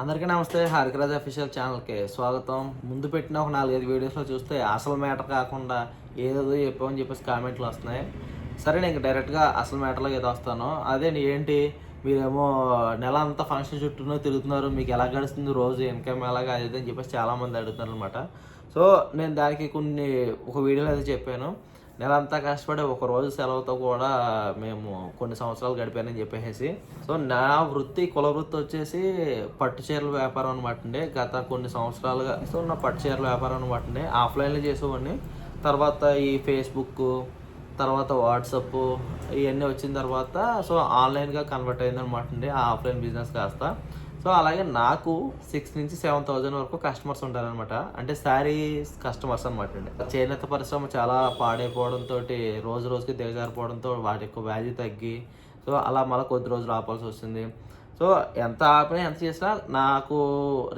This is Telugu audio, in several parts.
అందరికీ నమస్తే హరికరాజ్ అఫీషియల్ ఛానల్కి స్వాగతం. ముందు పెట్టిన ఒక నాలుగైదు వీడియోస్లో చూస్తే అసలు మ్యాటర్ కాకుండా ఏదో చెప్పామని చెప్పేసి కామెంట్లు వస్తున్నాయి. సరే నేను డైరెక్ట్గా అసలు మ్యాటర్లో ఏదో వస్తాను. అదే ఏంటి? మీరేమో నెల అంతా ఫంక్షన్ చుట్టూనో తిరుగుతున్నారు. మీకు ఎలా గడుస్తుంది రోజు? ఇన్కమ్ ఎలాగా? అది అని చెప్పేసి చాలామంది అడుగుతున్నారు అనమాట సో నేను దానికి కొన్ని ఒక వీడియోలో అయితే చెప్పాను. నెలంతా కష్టపడి ఒక రోజు సెలవుతో కూడా మేము కొన్ని సంవత్సరాలు గడిపానని చెప్పేసి. సో నా వృత్తి కుల వృత్తి వచ్చేసి పట్టు చీరల వ్యాపారం అనమాట అండి. గత కొన్ని సంవత్సరాలుగా సో నా పట్టు చీరల వ్యాపారం అనమాట అండి. ఆఫ్లైన్లో చేసేవాడిని. తర్వాత ఈ ఫేస్బుక్ తర్వాత వాట్సప్ ఇవన్నీ వచ్చిన తర్వాత సో ఆన్లైన్గా కన్వర్ట్ అయిందనమాట అండి. ఆ ఆఫ్లైన్ బిజినెస్ కాస్త. సో అలాగే నాకు సిక్స్ నుంచి సెవెన్ థౌజండ్ వరకు కస్టమర్స్ ఉంటారనమాట అంటే శారీస్ కస్టమర్స్ అనమాట అండి. చేనేత పరిశ్రమ చాలా పాడైపోవడంతో రోజు రోజుకి దిగజారిపోవడంతో వాటి యొక్క వాల్యూ తగ్గి సో అలా మళ్ళీ కొద్ది రోజులు ఆపాల్సి వస్తుంది. సో ఎంత ఆపినా ఎంత చేసినా నాకు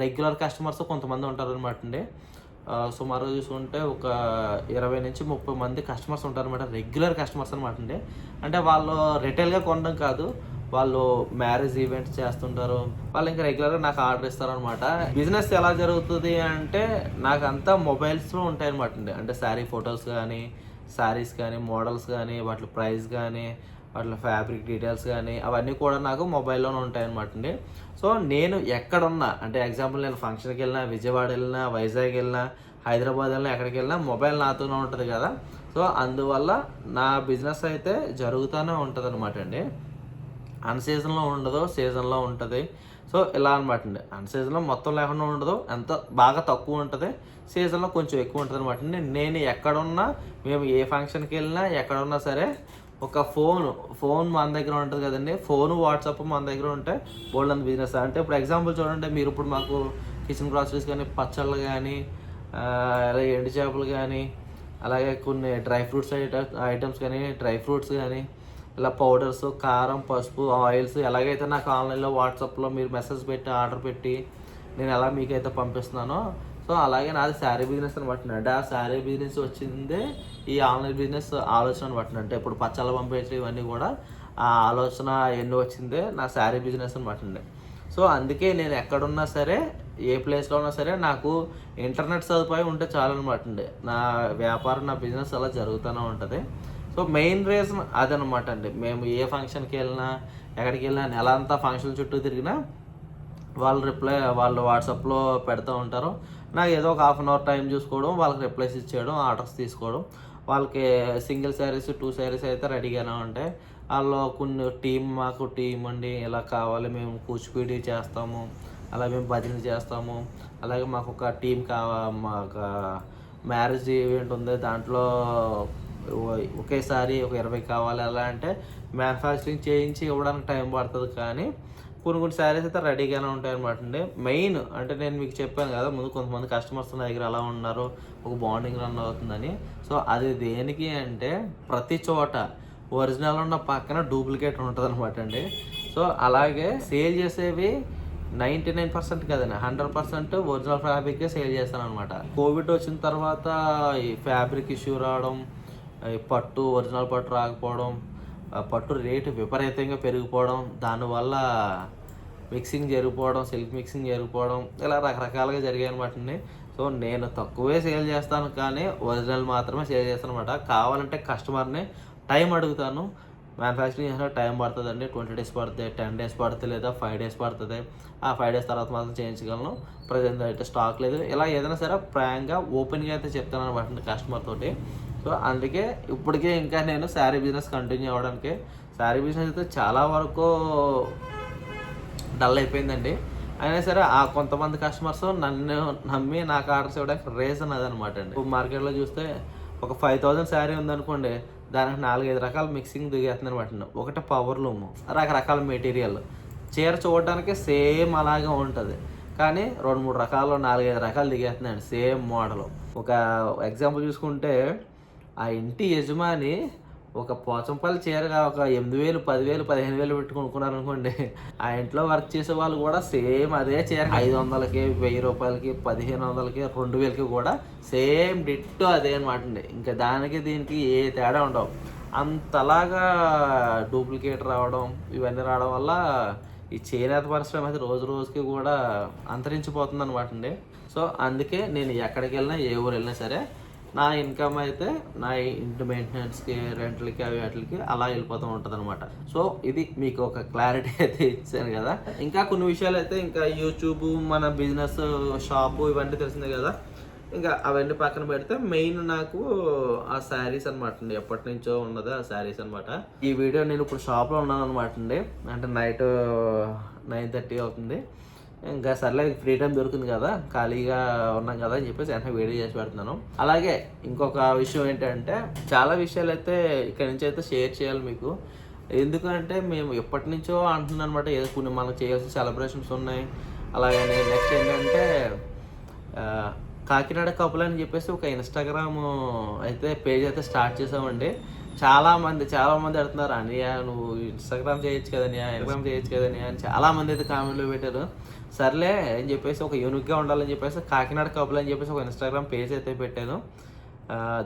రెగ్యులర్ కస్టమర్స్ కొంతమంది ఉంటారనమాట అండి. సుమారు చూసుకుంటే ఒక ఇరవై నుంచి ముప్పై మంది కస్టమర్స్ ఉంటారనమాట రెగ్యులర్ కస్టమర్స్ అనమాట అండి. అంటే వాళ్ళు రిటైల్గా కొనడం కాదు వాళ్ళు మ్యారేజ్ ఈవెంట్స్ చేస్తుంటారు. వాళ్ళు ఇంకా రెగ్యులర్గా నాకు ఆర్డర్ ఇస్తారనమాట బిజినెస్ ఎలా జరుగుతుంది అంటే నాకు అంతా మొబైల్స్లో ఉంటాయి అనమాట అండి. అంటే శారీ ఫొటోస్ కానీ శారీస్ కానీ మోడల్స్ కానీ వాటి ప్రైస్ కానీ వాటి ఫ్యాబ్రిక్ డీటెయిల్స్ కానీ అవన్నీ కూడా నాకు మొబైల్లోనే ఉంటాయి అనమాట అండి. సో నేను ఎక్కడున్నా అంటే ఎగ్జాంపుల్ నేను ఫంక్షన్కి వెళ్ళినా విజయవాడ వెళ్ళినా వైజాగ్ వెళ్ళినా హైదరాబాద్ వెళ్ళినా ఎక్కడికి వెళ్ళినా మొబైల్ నాతోనే ఉంటుంది కదా. సో అందువల్ల నా బిజినెస్ అయితే జరుగుతూనే ఉంటుంది అనమాట అండి. అన్ సీజన్లో ఉండదు సీజన్లో ఉంటుంది. సో ఇలా అనమాట అండి. అన్ సీజన్లో మొత్తం లేకుండా ఉండదు ఎంత బాగా తక్కువ ఉంటుంది సీజన్లో కొంచెం ఎక్కువ ఉంటుంది అనమాట అండి. నేను ఎక్కడున్నా మేము ఏ ఫంక్షన్కి వెళ్ళినా ఎక్కడున్నా సరే ఒక ఫోన్ ఫోన్ మన దగ్గర ఉంటుంది కదండి. ఫోన్ వాట్సాప్ మన దగ్గర ఉంటే బోల్డ్ అంత బిజినెస్ అంటే ఇప్పుడు ఎగ్జాంపుల్ చూడండి మీరు ఇప్పుడు మాకు కిచెన్ గ్రాసరీస్ కానీ పచ్చళ్ళు కానీ అలాగే ఎండు చేపలు కానీ అలాగే కొన్ని డ్రై ఫ్రూట్స్ ఐటమ్స్ కానీ డ్రై ఫ్రూట్స్ కానీ ఇలా పౌడర్స్ కారం పసుపు ఆయిల్స్ ఎలాగైతే నాకు ఆన్లైన్లో వాట్సాప్లో మీరు మెసేజ్ పెట్టి ఆర్డర్ పెట్టి నేను ఎలా మీకైతే పంపిస్తున్నానో సో అలాగే నాది శారీ బిజినెస్ అని బట్టి ఆ శారీ బిజినెస్ వచ్చిందే ఈ ఆన్లైన్ బిజినెస్ ఆలోచన బట్టి ఇప్పుడు పచ్చళ్ళు పంపించడం ఇవన్నీ కూడా ఆ ఆలోచన ఎన్ని వచ్చిందే నా శారీ బిజినెస్ అని బట్టండి సో అందుకే నేను ఎక్కడున్నా సరే ఏ ప్లేస్లో ఉన్నా సరే నాకు ఇంటర్నెట్ సదుపాయం ఉంటే చాలన్నమాట అండి నా వ్యాపారం నా బిజినెస్ అలా జరుగుతూనే ఉంటుంది. సో మెయిన్ రీజన్ అదనమాట అండి. మేము ఏ ఫంక్షన్కి వెళ్ళినా ఎక్కడికి వెళ్ళినా నెల అంతా ఫంక్షన్ చుట్టూ తిరిగినా వాళ్ళు రిప్లై వాళ్ళు వాట్సాప్లో పెడతా ఉంటారు. నాకు ఏదో ఒక హాఫ్ అన్ అవర్ టైం చూసుకోవడం వాళ్ళకి రిప్లైస్ ఇచ్చేయడం ఆర్డర్స్ తీసుకోవడం. వాళ్ళకి సింగిల్ శారీస్ టూ శారీస్ అయితే రెడీగానే ఉంటాయి వాళ్ళు కొన్ని టీం మాకు టీం అండి. ఇలా కావాలి మేము కూచిపూడి చేస్తాము అలా మేము భజన చేస్తాము. అలాగే మాకు ఒక టీం కావా మాకు మ్యారేజ్ ఈవెంట్ ఉంది దాంట్లో ఒకేసారి ఒక ఇరవై కావాలి అలా అంటే మ్యానుఫ్యాక్చరింగ్ చేయించి ఇవ్వడానికి టైం పడుతుంది కానీ కొన్ని కొన్ని శారీస్ అయితే రెడీగానే ఉంటాయి అనమాట అండి. మెయిన్ అంటే నేను మీకు చెప్పాను కదా ముందు కొంతమంది కస్టమర్స్ నా దగ్గర ఎలా ఉన్నారు ఒక బాండింగ్ రన్ అవుతుందని. సో అది దేనికి అంటే ప్రతి చోట ఒరిజినల్ ఉన్న పక్కన డూప్లికేట్ ఉంటుంది అనమాట అండి. సో అలాగే సేల్ చేసేవి నైంటీ నైన్ పర్సెంట్ కదండి హండ్రెడ్ పర్సెంట్ ఒరిజినల్ ఫ్యాబ్రికే సేల్ చేస్తాను అనమాట కోవిడ్ వచ్చిన తర్వాత ఈ ఫ్యాబ్రిక్ ఇష్యూ రావడం పట్టు ఒరిజినల్ పట్టు రాకపోవడం ఆ పట్టు రేటు విపరీతంగా పెరిగిపోవడం దానివల్ల మిక్సింగ్ జరిగిపోవడం సిల్క్ మిక్సింగ్ జరిగిపోవడం ఇలా రకరకాలుగా జరిగాయి అండి సో నేను తక్కువే సేల్ చేస్తాను కానీ ఒరిజినల్ మాత్రమే సేల్ చేస్తాను అనమాట కావాలంటే కస్టమర్ని టైం అడుగుతాను. మ్యానుఫ్యాక్చరింగ్ చేసిన టైం పడుతుందండి. ట్వంటీ డేస్ పడుతుంది టెన్ డేస్ పడుతుంది లేదా ఫైవ్ డేస్ పడుతుంది. ఆ ఫైవ్ డేస్ తర్వాత మాత్రం చేయించగలను. ప్రజెంట్ అయితే స్టాక్ లేదు. ఇలా ఏదైనా సరే ప్రాయంగా ఓపెన్గా అయితే చెప్తాను అనమాట కస్టమర్ తోటి. సో అందుకే ఇప్పటికే ఇంకా నేను శారీ బిజినెస్ కంటిన్యూ అవ్వడానికి. శారీ బిజినెస్ అయితే చాలా వరకు డల్ అయిపోయిందండి. అయినా సరే ఆ కొంతమంది కస్టమర్స్ నన్ను నమ్మి నాకు ఆర్డర్స్ ఇవ్వడానికి రీజన్ అదనమాట అండి. ఇప్పుడు మార్కెట్లో చూస్తే ఒక ఫైవ్ థౌజండ్ శారీ ఉందనుకోండి దానికి నాలుగైదు రకాల మిక్సింగ్ దిగేస్తుంది అనమాట ఒకటి పవర్ లూమ్ రకరకాల మెటీరియల్ చీర చూడడానికి సేమ్ అలాగే ఉంటుంది. కానీ రెండు మూడు రకాలు నాలుగైదు రకాలు దిగేస్తున్నాయండి సేమ్ మోడల్ ఒక ఎగ్జాంపుల్ చూసుకుంటే ఆ ఇంటి యజమాని ఒక పోచంపల్లి చీరగా ఒక ఎనిమిది వేలు పదివేలు పదిహేను వేలు పెట్టి ఆ ఇంట్లో వర్క్ చేసే వాళ్ళు కూడా సేమ్ అదే చీర ఐదు వందలకి వెయ్యి రూపాయలకి పదిహేను వందలకి రెండు వేలకి కూడా సేమ్ డిట్టో అదే అనమాట అండి. ఇంకా దానికి దీనికి ఏ తేడా ఉండవు. అంతలాగా డూప్లికేట్ రావడం ఇవన్నీ రావడం వల్ల ఈ చేనేత పరిశ్రమ అయితే రోజు రోజుకి కూడా అంతరించిపోతుంది అనమాట అండి. సో అందుకే నేను ఎక్కడికి వెళ్ళినా ఏ ఊరు వెళ్ళినా సరే నా ఇన్కమ్ అయితే నా ఇంటి మెయింటెనెన్స్కి రెంట్లకి అవి వాటికి అలా వెళ్ళిపోతూ ఉంటుంది అనమాట సో ఇది మీకు ఒక క్లారిటీ అయితే ఇచ్చాను కదా. ఇంకా కొన్ని విషయాలు అయితే ఇంకా యూట్యూబ్ మన బిజినెస్ షాపు ఇవన్నీ తెలిసిందే కదా. ఇంకా అవన్నీ పక్కన పెడితే మెయిన్ నాకు ఆ శారీస్ అనమాట అండి. ఎప్పటి నుంచో ఉన్నది ఆ శారీస్ అనమాట ఈ వీడియో నేను ఇప్పుడు షాప్లో ఉన్నాను అనమాట అండి. అంటే నైట్ నైన్ థర్టీ అవుతుంది. ఇంకా సర్లే ఫ్రీ టైం దొరికింది కదా ఖాళీగా ఉన్నాం కదా అని చెప్పేసి వెంటనే వేడి చేసి పెడుతున్నాను. అలాగే ఇంకొక విషయం ఏంటంటే చాలా విషయాలు అయితే ఇక్కడ నుంచి అయితే షేర్ చేయాలి మీకు. ఎందుకంటే మేము ఎప్పటి నుంచో అంటున్నాను అనమాట ఏదో కొన్ని మనకు చేయాల్సిన సెలబ్రేషన్స్ ఉన్నాయి. అలాగే నెక్స్ట్ ఏంటంటే కాకినాడ కపుల్ అని చెప్పేసి ఒక ఇన్స్టాగ్రామ్ అయితే పేజ్ అయితే స్టార్ట్ చేసామండి చాలా మంది చాలా మంది అడుగుతున్నారు అనియా నువ్వు ఇన్స్టాగ్రామ్ చేయొచ్చు కదనియా ఇన్స్టాగ్రామ్ చేయొచ్చు కదనియా అని చాలా మంది అయితే కామెంట్లు పెట్టారు. సర్లే అని చెప్పేసి ఒక యూనిక్గా ఉండాలని చెప్పేసి కాకినాడ కబుల్ అని చెప్పేసి ఒక ఇన్స్టాగ్రామ్ పేజ్ అయితే పెట్టాను.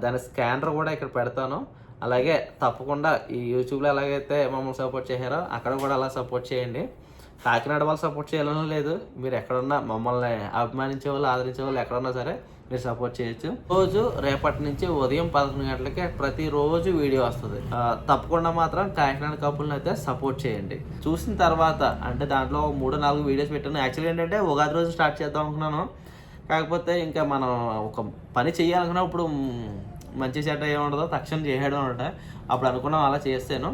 దాని స్కానర్ కూడా ఇక్కడ పెడతాను. అలాగే తప్పకుండా ఈ యూట్యూబ్లో ఎలాగైతే మమ్మల్ని సపోర్ట్ చేశారో అక్కడ కూడా అలా సపోర్ట్ చేయండి. కాకినాడ వాళ్ళు సపోర్ట్ చేయాలని లేదు. మీరు ఎక్కడున్నా మమ్మల్ని అభిమానించే వాళ్ళు ఆదరించే వాళ్ళు ఎక్కడున్నా సరే మీరు సపోర్ట్ చేయొచ్చు. రోజు రేపటి నుంచి ఉదయం పదకొండు గంటలకి ప్రతిరోజు వీడియో వస్తుంది. తప్పకుండా మాత్రం కాకినాడ కప్పులను అయితే సపోర్ట్ చేయండి. చూసిన తర్వాత అంటే దాంట్లో ఒక మూడు నాలుగు వీడియోస్ పెట్టాను. యాక్చువల్గా ఏంటంటే ఉగాది రోజు స్టార్ట్ చేద్దాం అనుకున్నాను. కాకపోతే ఇంకా మనం ఒక పని చేయాలనుకున్నప్పుడు మంచి మంచి చెడ్డ ఉండదు తక్షణం చేయడం అనమాట. అప్పుడు అనుకున్నాం అలా చేస్తాను.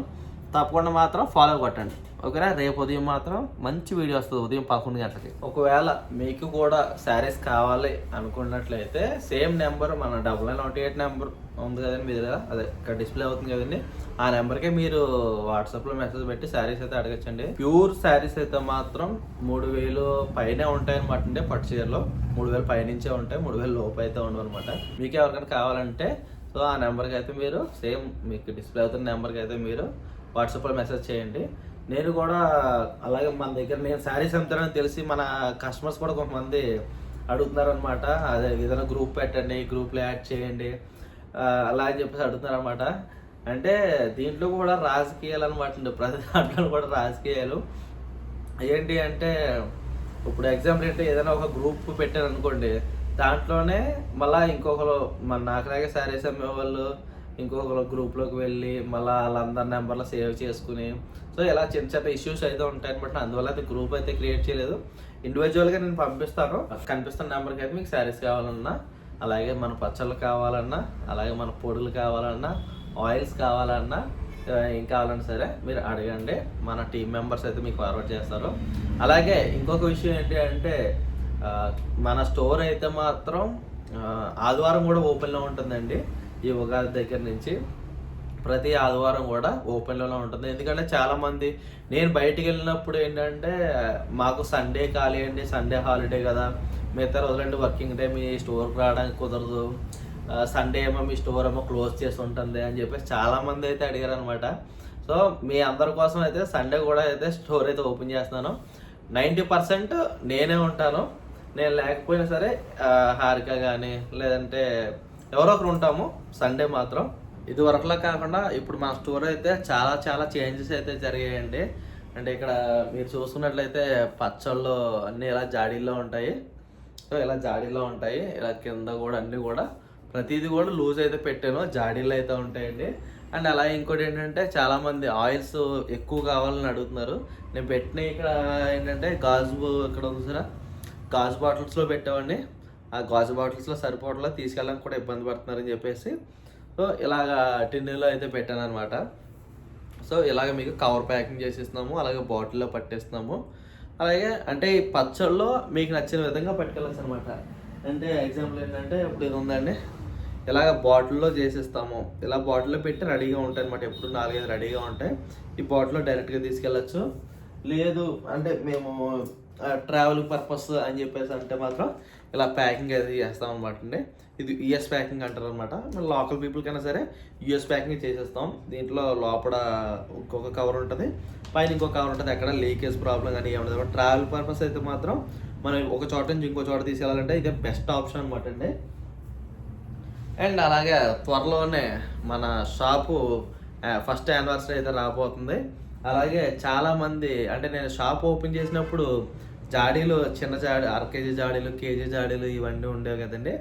తప్పకుండా మాత్రం ఫాలో కొట్టండి. ఓకేనా? రేపు ఉదయం మాత్రం మంచి వీడియో వస్తుంది ఉదయం పదకొండు గంటలకి. ఒకవేళ మీకు కూడా శారీస్ కావాలి అనుకున్నట్లయితే సేమ్ నెంబర్ మన double nine nought eight number ఉంది కదండి మీ దగ్గర అదే ఇక్కడ డిస్ప్లే అవుతుంది కదండి. ఆ నెంబర్కే మీరు వాట్సాప్లో మెసేజ్ పెట్టి శారీస్ అయితే అడగచ్చండి. ప్యూర్ శారీస్ అయితే మాత్రం మూడు వేలు పైనే ఉంటాయి అనమాట అంటే పట్టు చీరలో మూడు వేలు పైనుంచే ఉంటాయి మూడు వేలు లోపు అయితే ఉండవు అనమాట మీకు ఎవరికైనా కావాలంటే సో ఆ నెంబర్కి అయితే మీరు సేమ్ మీకు డిస్ప్లే అవుతున్న నెంబర్కి అయితే మీరు వాట్సాప్లో మెసేజ్ చేయండి. నేను కూడా అలాగే మన దగ్గర నేను శారీస్ అమ్ముతానని తెలిసి మన కస్టమర్స్ కూడా కొంతమంది అడుగుతున్నారు అనమాట అదే ఏదైనా గ్రూప్ పెట్టండి గ్రూప్లో యాడ్ చేయండి. అలా అని చెప్పేసి అడుగుతున్నారు అనమాట అంటే దీంట్లో కూడా రాజకీయాలు అనమాట ప్రతి దాంట్లో కూడా రాజకీయాలు. ఏంటి అంటే ఇప్పుడు ఎగ్జాంపుల్ ఏంటి ఏదైనా ఒక గ్రూప్ పెట్టారు అనుకోండి దాంట్లోనే మళ్ళీ ఇంకొకరు మన నాకులాగే శారీస్ అమ్మేవాళ్ళు ఇంకొకరు గ్రూప్లోకి వెళ్ళి మళ్ళీ వాళ్ళందరి నెంబర్లు సేవ్ చేసుకుని. సో ఇలా చిన్న చిన్న ఇష్యూస్ అయితే ఉంటాయి అనమాట అందువల్ల అయితే గ్రూప్ అయితే క్రియేట్ చేయలేదు. ఇండివిజువల్గా నేను పంపిస్తాను. కనిపిస్తున్న నెంబర్కి అయితే మీకు శారీస్ కావాలన్నా అలాగే మన పచ్చళ్ళు కావాలన్నా అలాగే మన పొడులు కావాలన్నా ఆయిల్స్ కావాలన్నా ఏం కావాలన్నా సరే మీరు అడగండి. మన టీం మెంబర్స్ అయితే మీకు ఫార్వర్డ్ చేస్తారు. అలాగే ఇంకొక విషయం ఏంటి అంటే మన స్టోర్ అయితే మాత్రం ఆదివారం కూడా ఓపెన్లో ఉంటుందండి. ఈ ఉగాది దగ్గర నుంచి ప్రతి ఆదివారం కూడా ఓపెన్లోనే ఉంటుంది. ఎందుకంటే చాలామంది నేను బయటికి వెళ్ళినప్పుడు ఏంటంటే మాకు సండే ఖాళీ అండి సండే హాలిడే కదా. మిగతా రోజులంటే వర్కింగ్ డే మీ స్టోర్కి రావడానికి కుదరదు. సండే ఏమో మీ స్టోర్ ఏమో క్లోజ్ చేసి ఉంటుంది అని చెప్పేసి చాలామంది అయితే అడిగారు అనమాట సో మీ అందరి కోసం అయితే సండే కూడా అయితే స్టోర్ అయితే ఓపెన్ చేస్తున్నాను. నైంటీ పర్సెంట్ నేనే ఉంటాను. నేను లేకపోయినా సరే హారిక కానీ లేదంటే ఎవరో ఒకరు ఉంటాము సండే మాత్రం. ఇది వరకులా కాకుండా ఇప్పుడు మా స్టోర్ అయితే చాలా చాలా చేంజెస్ అయితే జరిగాయండి. అంటే ఇక్కడ మీరు చూసుకున్నట్లయితే పచ్చళ్ళు అన్నీ ఇలా జాడీల్లో ఉంటాయి. సో ఇలా జాడీలో ఉంటాయి. ఇలా కింద కూడా అన్నీ కూడా. ప్రతిదీ కూడా లూజ్ అయితే పెట్టాను. జాడీలు అయితే ఉంటాయండి. అండ్ అలాగే ఇంకోటి ఏంటంటే చాలామంది ఆయిల్స్ ఎక్కువ కావాలని అడుగుతున్నారు. నేను పెట్టిన ఇక్కడ ఏంటంటే గాజు ఇక్కడ ఉంది చూసారా? గాజు బాటిల్స్లో పెట్టామండి. ఆ గాజు బాటిల్స్లో సరిపోవట్లా తీసుకెళ్ళడానికి కూడా ఇబ్బంది పడుతున్నారని చెప్పేసి సో ఇలాగ టిన్నులో అయితే పెట్టాను అనమాట సో ఇలాగ మీకు కవర్ ప్యాకింగ్ చేసేస్తున్నాము అలాగే బాటిల్లో పట్టేస్తున్నాము. అలాగే అంటే ఈ పచ్చళ్ళలో మీకు నచ్చిన విధంగా పట్టుకెళ్ళచ్చు అనమాట అంటే ఎగ్జాంపుల్ ఏంటంటే ఇప్పుడు ఇది ఉందండి. ఇలాగ బాటిల్లో చేసేస్తాము. ఇలా బాటిల్లో పెట్టి రెడీగా ఉంటాయి అనమాట ఎప్పుడు నాలుగైదు రెడీగా ఉంటాయి. ఈ బాటిల్లో డైరెక్ట్గా తీసుకెళ్ళచ్చు. లేదు అంటే మేము ట్రావెల్ పర్పస్ అని చెప్పేసి అంటే మాత్రం ఇలా ప్యాకింగ్ అది చేస్తాం అనమాట అండి. ఇది యుఎస్ ప్యాకింగ్ అంటారు అనమాట లోకల్ పీపుల్ కైనా సరే యుఎస్ ప్యాకింగ్ చేసేస్తాం. దీంట్లో లోపల ఇంకొక కవర్ ఉంటుంది. పైన ఇంకొక కవర్ ఉంటుంది. ఎక్కడ లీకేజ్ ప్రాబ్లం కానీ ఏముండదు ట్రావెల్ పర్పస్ అయితే మాత్రం మనం ఒక చోట నుంచి ఇంకో చోట తీసుకెళ్ళాలంటే ఇదే బెస్ట్ ఆప్షన్ అనమాట అండి. అండ్ అలాగే త్వరలోనే మన షాపు ఫస్ట్ యానివర్సరీ అయితే రాబోతుంది. అలాగే చాలామంది అంటే నేను షాప్ ఓపెన్ చేసినప్పుడు జాడీలు చిన్న జాడీ అర కేజీ జాడీలు కేజీ జాడీలు ఇవన్నీ ఉండేవి కదండి.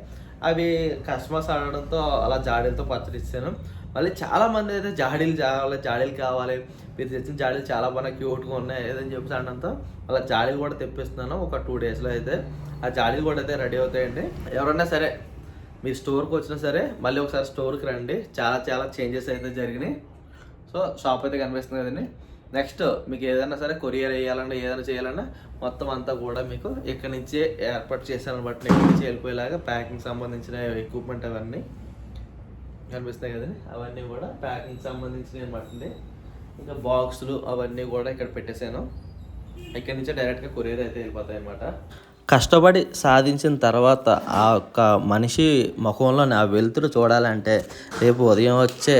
అవి కస్టమర్స్ అడగడంతో అలా జాడీలతో పచ్చడి ఇచ్చాను మళ్ళీ చాలా మంది అయితే జాడీలు కావాలి జాడీలు కావాలి మీరు తెచ్చిన జాడీలు చాలా బాగా క్యూట్గా ఉన్నాయి ఏదని చెప్పి అనడంతో అలా జాడీలు కూడా తెప్పిస్తున్నాను ఒక టూ డేస్లో అయితే. ఆ జాడీలు కూడా అయితే రెడీ అవుతాయండి. ఎవరన్నా సరే మీ స్టోర్కి వచ్చినా సరే మళ్ళీ ఒకసారి స్టోర్కి రండి. చాలా చాలా చేంజెస్ అయితే జరిగినాయి. సో షాప్ అయితే కనిపిస్తుంది కదండి. నెక్స్ట్ మీకు ఏదైనా సరే కొరియర్ వేయాలన్నా ఏదైనా చేయాలన్నా మొత్తం అంతా కూడా మీకు ఇక్కడ నుంచే ఏర్పాటు చేశాను. బట్ ఇక్కడి నుంచి వెళ్ళిపోయేలాగా ప్యాకింగ్ సంబంధించిన ఎక్విప్మెంట్ అవన్నీ కనిపిస్తాయి కదండి. అవన్నీ కూడా ప్యాకింగ్ సంబంధించినవి అనమాట ఇంకా బాక్సులు అవన్నీ కూడా ఇక్కడ పెట్టేశాను. ఇక్కడి నుంచే డైరెక్ట్గా కొరియర్ అయితే వెళ్ళిపోతాయి అన్నమాట. కష్టపడి సాధించిన తర్వాత ఆ యొక్క మనిషి ముఖంలో ఆ వెలుతురు చూడాలంటే రేపు ఉదయం వచ్చే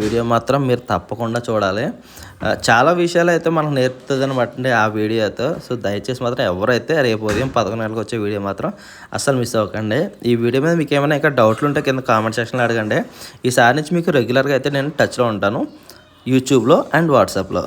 వీడియో మాత్రం మీరు తప్పకుండా చూడాలి. చాలా విషయాలు అయితే మనకు నేర్పుతుంది అనమాట ఆ వీడియోతో సో దయచేసి మాత్రం ఎవరైతే రేపు ఉదయం పదకొండు వచ్చే వీడియో మాత్రం అస్సలు మిస్ అవ్వకండి. ఈ వీడియో మీద మీకు ఏమైనా ఇంకా డౌట్లు ఉంటే కింద కామెంట్ సెక్షన్లో అడగండి. ఈసారి నుంచి మీకు రెగ్యులర్గా అయితే నేను టచ్లో ఉంటాను. యూట్యూబ్లో అండ్ వాట్సాప్లో